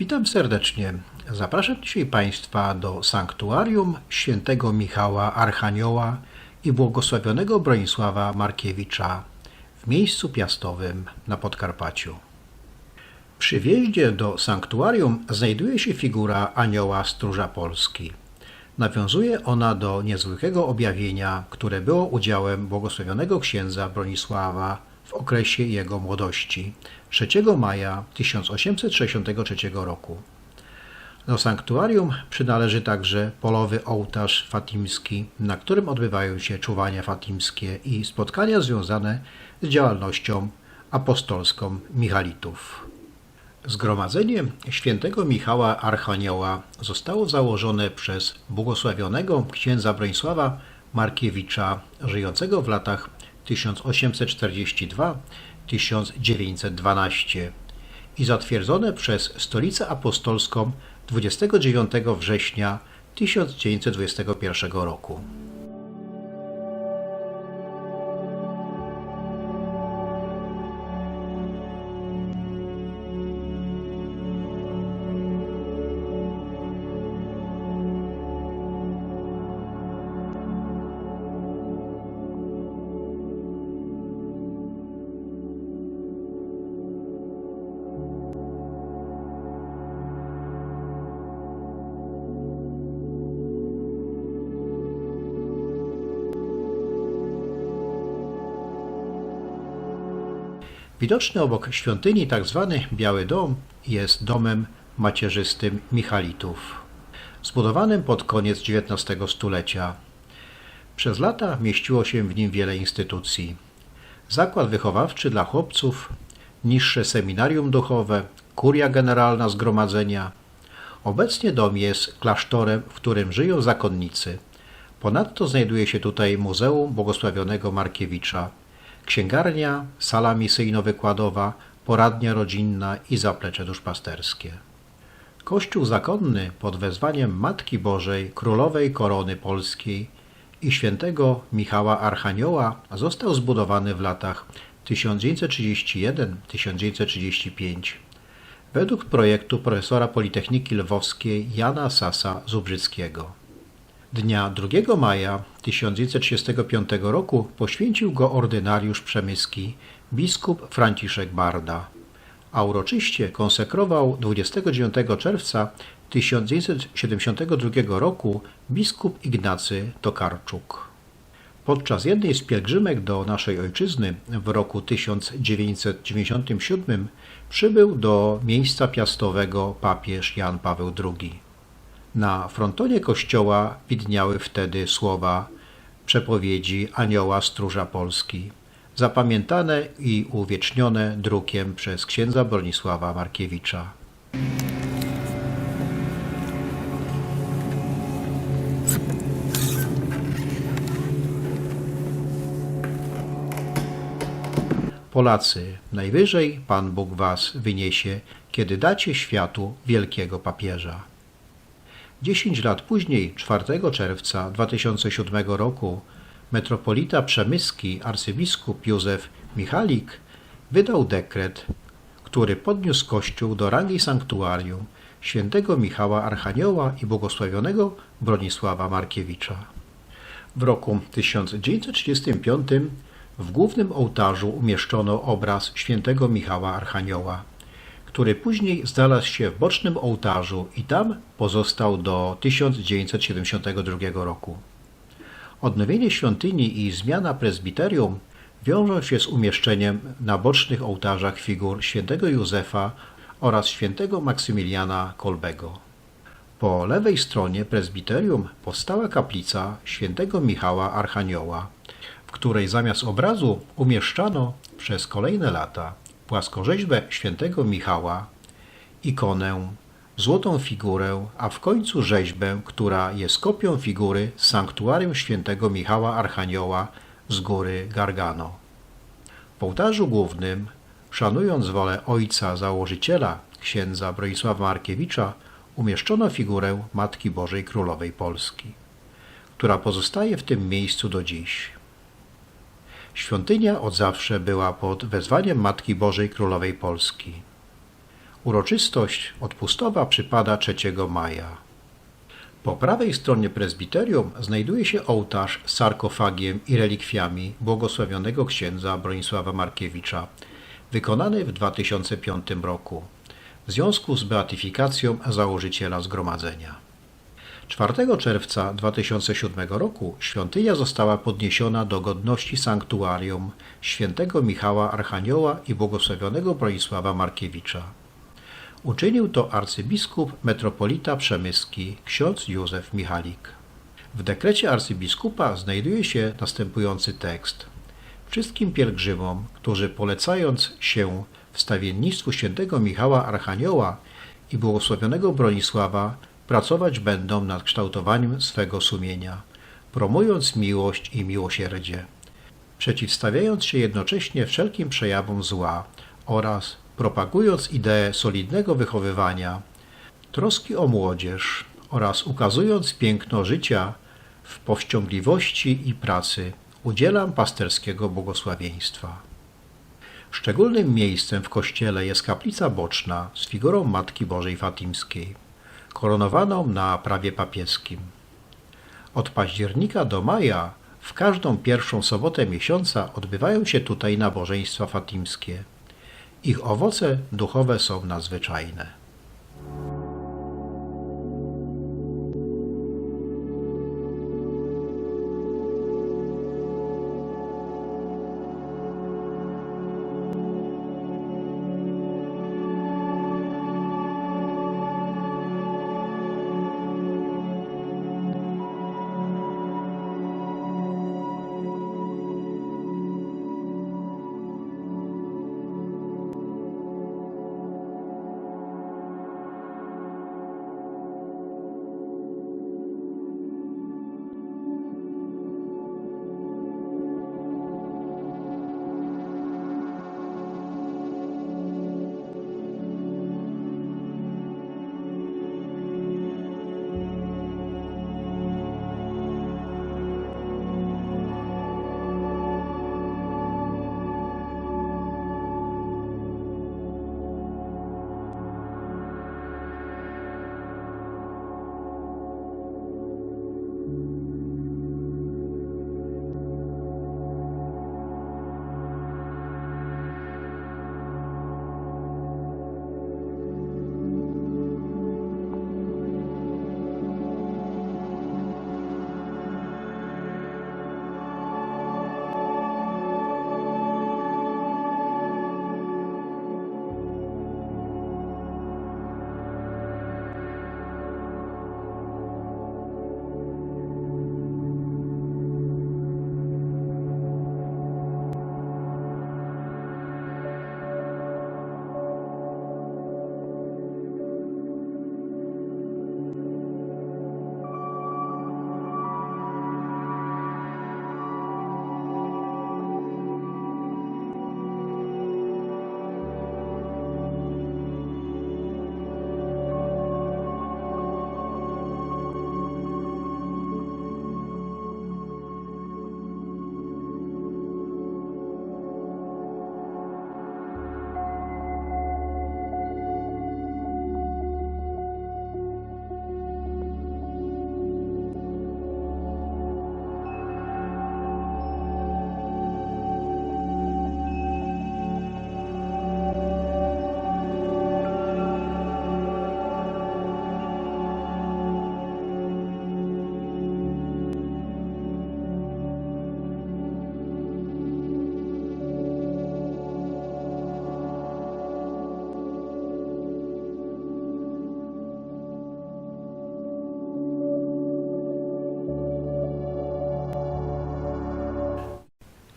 Witam serdecznie. Zapraszam dzisiaj Państwa do sanktuarium świętego Michała Archanioła i błogosławionego Bronisława Markiewicza w miejscu piastowym na Podkarpaciu. Przy wjeździe do sanktuarium znajduje się figura anioła stróża Polski. Nawiązuje ona do niezwykłego objawienia, które było udziałem błogosławionego księdza Bronisława w okresie jego młodości 3 maja 1863 roku. Do sanktuarium przynależy także polowy ołtarz fatimski, na którym odbywają się czuwania fatimskie i spotkania związane z działalnością apostolską Michalitów. Zgromadzenie świętego Michała Archanioła zostało założone przez błogosławionego księdza Bronisława Markiewicza, żyjącego w latach 1842-1912 i zatwierdzone przez Stolicę Apostolską 29 września 1921 roku. Widoczny obok świątyni tzw. Biały Dom jest domem macierzystym Michalitów, zbudowanym pod koniec XIX stulecia. Przez lata mieściło się w nim wiele instytucji. Zakład wychowawczy dla chłopców, niższe seminarium duchowe, kuria generalna zgromadzenia. Obecnie dom jest klasztorem, w którym żyją zakonnicy. Ponadto znajduje się tutaj Muzeum Błogosławionego Markiewicza, księgarnia, sala misyjno-wykładowa, poradnia rodzinna i zaplecze duszpasterskie. Kościół zakonny pod wezwaniem Matki Bożej Królowej Korony Polskiej i świętego Michała Archanioła został zbudowany w latach 1931-1935 według projektu profesora Politechniki Lwowskiej Jana Sasa Zubrzyckiego. Dnia 2 maja 1935 roku poświęcił go ordynariusz przemyski biskup Franciszek Barda, a uroczyście konsekrował 29 czerwca 1972 roku biskup Ignacy Tokarczuk. Podczas jednej z pielgrzymek do naszej ojczyzny w roku 1997 przybył do miejsca piastowego papież Jan Paweł II. Na frontonie kościoła widniały wtedy słowa przepowiedzi anioła stróża Polski, zapamiętane i uwiecznione drukiem przez księdza Bronisława Markiewicza. Polacy, najwyżej Pan Bóg was wyniesie, kiedy dacie światu wielkiego papieża. 10 lat później, 4 czerwca 2007 roku, metropolita przemyski arcybiskup Józef Michalik wydał dekret, który podniósł Kościół do rangi sanktuarium świętego Michała Archanioła i błogosławionego Bronisława Markiewicza. W roku 1935 w głównym ołtarzu umieszczono obraz świętego Michała Archanioła który później znalazł się w bocznym ołtarzu i tam pozostał do 1972 roku. Odnowienie świątyni i zmiana prezbiterium wiążą się z umieszczeniem na bocznych ołtarzach figur świętego Józefa oraz świętego Maksymiliana Kolbego. Po lewej stronie prezbiterium powstała kaplica świętego Michała Archanioła, w której zamiast obrazu umieszczano przez kolejne lata płaskorzeźbę świętego Michała, ikonę, złotą figurę, a w końcu rzeźbę, która jest kopią figury z sanktuarium świętego Michała Archanioła z góry Gargano. W ołtarzu głównym, szanując wolę ojca założyciela, księdza Bronisława Markiewicza, umieszczono figurę Matki Bożej Królowej Polski, która pozostaje w tym miejscu do dziś. Świątynia od zawsze była pod wezwaniem Matki Bożej Królowej Polski. Uroczystość odpustowa przypada 3 maja. Po prawej stronie prezbiterium znajduje się ołtarz z sarkofagiem i relikwiami błogosławionego księdza Bronisława Markiewicza, wykonany w 2005 roku w związku z beatyfikacją założyciela zgromadzenia. 4 czerwca 2007 roku świątynia została podniesiona do godności sanktuarium świętego Michała Archanioła i błogosławionego Bronisława Markiewicza. Uczynił to arcybiskup metropolita przemyski ksiądz Józef Michalik. W dekrecie arcybiskupa znajduje się następujący tekst. Wszystkim pielgrzymom, którzy polecając się wstawiennictwu świętego Michała Archanioła i błogosławionego Bronisława pracować będą nad kształtowaniem swego sumienia, promując miłość i miłosierdzie, przeciwstawiając się jednocześnie wszelkim przejawom zła oraz propagując ideę solidnego wychowywania, troski o młodzież oraz ukazując piękno życia w powściągliwości i pracy, udzielam pasterskiego błogosławieństwa. Szczególnym miejscem w kościele jest kaplica boczna z figurą Matki Bożej Fatimskiej, koronowaną na prawie papieskim. Od października do maja w każdą pierwszą sobotę miesiąca odbywają się tutaj nabożeństwa fatimskie. Ich owoce duchowe są nadzwyczajne.